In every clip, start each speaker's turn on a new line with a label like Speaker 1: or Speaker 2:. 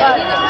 Speaker 1: Thank you.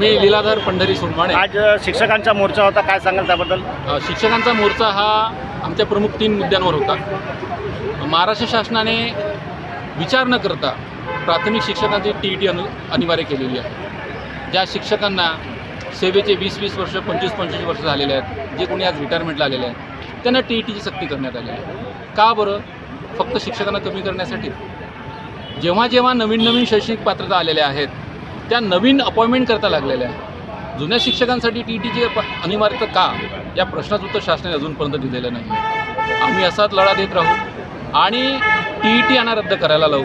Speaker 1: मी लीलाधर पंढरी सोनमाणे
Speaker 2: आज शिक्षकांचा मोर्चा होता काय सांगाल त्याबद्दल?
Speaker 1: शिक्षकांचा मोर्चा हा आमच्या प्रमुख तीन मुद्द्यांवर होता. महाराष्ट्र शासनाने विचार न करता प्राथमिक शिक्षकांची टी ई टी अनु अनिवार्य केलेली आहे. ज्या शिक्षकांना सेवेचे वीस वीस वर्ष पंचवीस पंचवीस वर्ष झालेले आहेत जे कोणी आज रिटायरमेंटला आलेले आहेत त्यांना टी ई टीची सक्ती करण्यात आलेली आहे. का बरं? फक्त शिक्षकांना कमी करण्यासाठी? जेव्हा जेव्हा नवीन नवीन शैक्षणिक पात्रता आलेल्या आहेत त्या नवीन अपॉइंटमेंट करता लागलेल्या आहेत. जुन्या शिक्षकांसाठी टी टीची अनिवार्यता का? या प्रश्नाचं उत्तर शासनाने अजूनपर्यंत दिलेलं नाही. आम्ही असाच लढा देत राहू आणि टी ई टी यांना रद्द करायला लावू.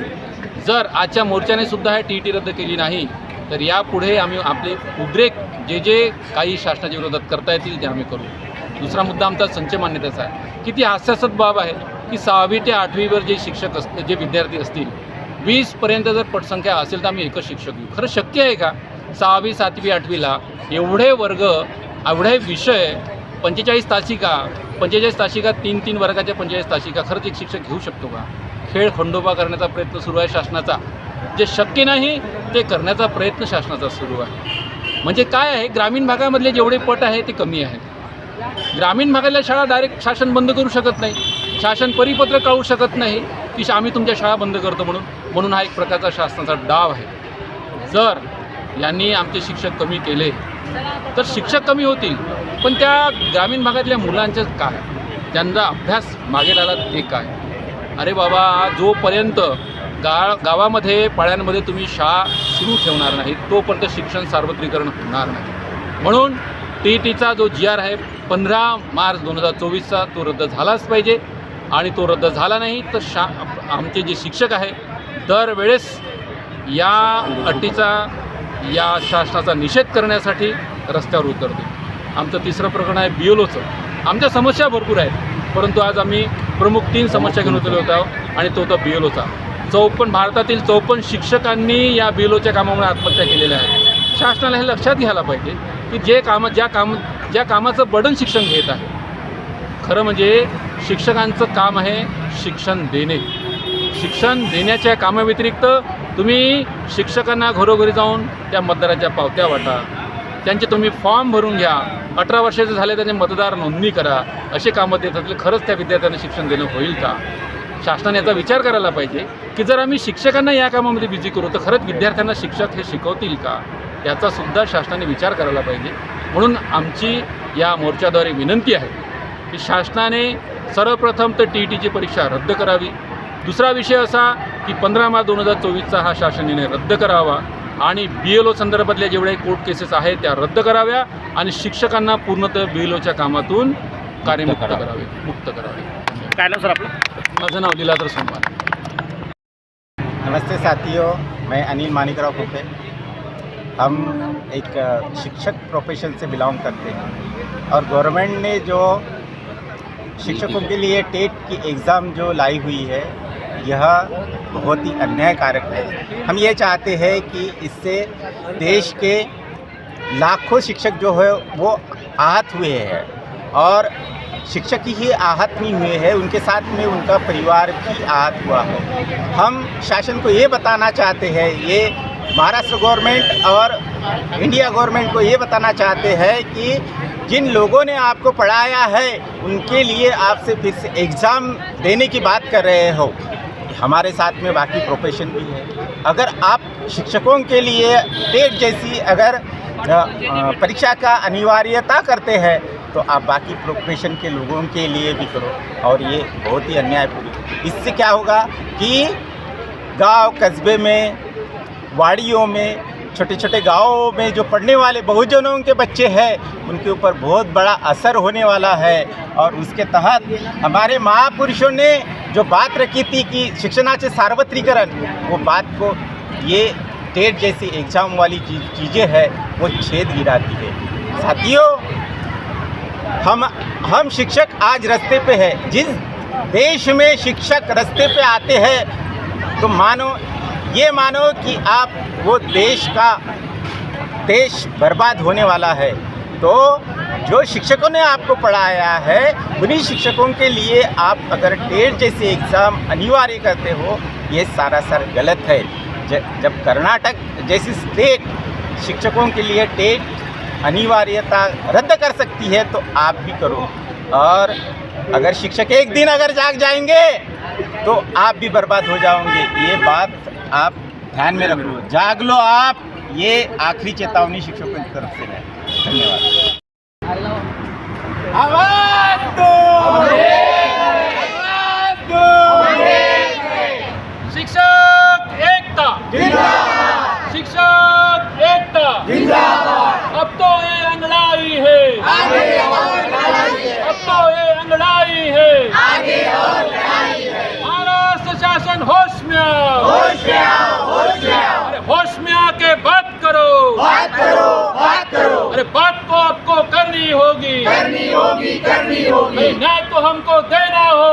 Speaker 1: जर आजच्या मोर्चाने सुद्धा हे टी ई टी रद्द केली नाही तर यापुढे आम्ही आपले उद्रेक जे जे काही शासनाच्या विरोधात करता येतील ते आम्ही करू. दुसरा मुद्दा आमचा संच मान्यतेचा आहे. किती हास्यास्पद बाब आहे की सहावी ते आठवीवर जे शिक्षक अस जे विद्यार्थी असतील वीसपर्यंत जर पटसंख्या असेल तर आम्ही एकच शिक्षक घेऊ. खरं शक्य आहे का? सहावी सातवी आठवीला एवढे वर्ग एवढे विषय पंचेचाळीस तासिका पंचेचाळीस तासिका तीन तीन वर्गाच्या पंचेचाळीस तासिका खरंच एक शिक्षक घेऊ शकतो का? खेळ खंडोबा करण्याचा प्रयत्न सुरू आहे शासनाचा. जे शक्य नाही ते करण्याचा प्रयत्न शासनाचा सुरू आहे. म्हणजे काय आहे? ग्रामीण भागामधले जेवढे पट आहे ते कमी आहेत. ग्रामीण भागातल्या शाळा डायरेक्ट शासन बंद करू शकत नाही. शासन परिपत्र काढू शकत नाही. की आम्ही तुमच्या शाळा बंद करतो म्हणून. म्हणून हा एक प्रकारचा शासनाचा डाव आहे. जर यांनी आमचे शिक्षक कमी केले तर शिक्षक कमी होतील. पण त्या ग्रामीण भागातल्या मुलांचं काय? त्यांचा अभ्यास मागे लागला ते काय? अरे बाबा जोपर्यंत गा गावामध्ये पाड्यांमध्ये तुम्ही शाळा सुरू ठेवणार नाही तोपर्यंत शिक्षण सार्वत्रिकरण होणार नाही. म्हणून टी टीचा जो जी आर आहे पंधरा मार्च दोन हजार चोवीसचा तो रद्द झालाच पाहिजे. आणि तो रद्द झाला नाही तर शा आमचे जे शिक्षक आहे दरवेळेस या अटीचा या शासनाचा निषेध करण्यासाठी रस्त्यावर उतरतो. आमचं तिसरं प्रकरण आहे बी एल ओचं आमच्या समस्या भरपूर आहेत परंतु आज आम्ही प्रमुख तीन समस्या घेऊन उतरलो होतो आणि तो होता बी एल ओचा चौपन्न भारतातील चौपन्न शिक्षकांनी या बी एल ओच्या कामामुळे आत्महत्या केलेल्या आहेत. शासनाला हे लक्षात घ्यायला पाहिजे की जे कामं ज्या काम ज्या कामाचं बडन शिक्षण घेत आहे खरं म्हणजे शिक्षकांचं काम आहे शिक्षण देणे. शिक्षण देण्याच्या कामाव्यतिरिक्त तुम्ही शिक्षकांना घरोघरी जाऊन त्या मतदाराच्या पावत्या वाटा. त्यांचे तुम्ही फॉर्म भरून घ्या. अठरा वर्षाचे झाले त्यांचे मतदार नोंदणी करा. असे कामं देत असले खरंच त्या विद्यार्थ्यांना शिक्षण देणं होईल का? शासनाने याचा विचार करायला पाहिजे की जर आम्ही शिक्षकांना या कामामध्ये बिझी करू तर खरंच विद्यार्थ्यांना शिक्षक हे शिकवतील का? याचा सुद्धा शासनाने विचार करायला पाहिजे. म्हणून आमची या मोर्चाद्वारे विनंती आहे की शासनाने सर्वप्रथम तर टी ई टीची परीक्षा रद्द करावी. दुसरा विषय असा की पंधरा मार्च दोन हजार चोवीसचा हा शासन निर्णय रद्द करावा आणि बी एल ओ संदर्भातल्या जेवढ्या कोर्ट केसेस आहेत त्या रद्द कराव्या आणि शिक्षकांना पूर्णतः बी एल ओच्या कामातून कार्यमुक्त करावे. मुक्त करावे.
Speaker 2: काय नाव सर आपलं?
Speaker 1: माझं नाव लीलाधर सोमवार
Speaker 3: नमस्ते साथियों मैं अनिल मानिकराव कुपे हम एक शिक्षक प्रोफेशन से बिलोंग करते हैं और गवर्नमेंट ने जो शिक्षकों के लिए टेट की एग्ज़ाम जो लाई हुई है, यह बहुत ही अन्यायकारक है। हम ये चाहते हैं कि इससे देश के लाखों शिक्षक जो है, वो आहत हुए हैं और शिक्षक ही आहत नहीं हुए हैं, उनके साथ में उनका परिवार भी आहत हुआ है। हम शासन को ये बताना चाहते हैं, ये महाराष्ट्र गवर्नमेंट और इंडिया गवर्नमेंट को ये बताना चाहते हैं कि जिन लोगों ने आपको पढ़ाया है, उनके लिए आपसे फिर से एग्ज़ाम देने की बात कर रहे हो। हमारे साथ में बाकी प्रोफेशन भी है। अगर आप शिक्षकों के लिए टेट जैसी अगर परीक्षा का अनिवार्यता करते हैं तो आप बाकी प्रोफेशन के लोगों के लिए भी करो और ये बहुत ही अन्यायपूर्ण इससे क्या होगा कि गाँव कस्बे में, वाड़ियों में छोटे छोटे गाँवों में जो पढ़ने वाले बहुजनों के बच्चे हैं, उनके ऊपर बहुत बड़ा असर होने वाला है। और उसके तहत हमारे महापुरुषों ने जो बात रखी थी कि शिक्षणा से सार्वत्रिकरण, वो बात को ये टेट जैसी एग्ज़ाम वाली चीज़ हैं, वो छेद गिराती है। साथियों, हम हम शिक्षक आज रास्ते पे है। जिस देश में शिक्षक रास्ते पे आते हैं तो मानो ये मानो कि आप वो देश का देश बर्बाद होने वाला है। तो जो शिक्षकों ने आपको पढ़ाया है उन्हीं शिक्षकों के लिए आप अगर टेट जैसे एग्ज़ाम अनिवार्य करते हो ये सारा सर गलत है। ज, जब कर्नाटक जैसी स्टेट
Speaker 1: शिक्षकों के लिए टेट अनिवार्यता रद्द कर सकती है तो आप भी करो। और अगर शिक्षक एक दिन अगर जाग जाएँगे तो आप भी बर्बाद हो जाओगे। ये बात आप ध्यान में रखो। जाग लो आप। ये आखिरी चेतावनी शिक्षकों की तरफ से है। धन्यवाद।
Speaker 4: होगी। न्याय तो हमको देना हो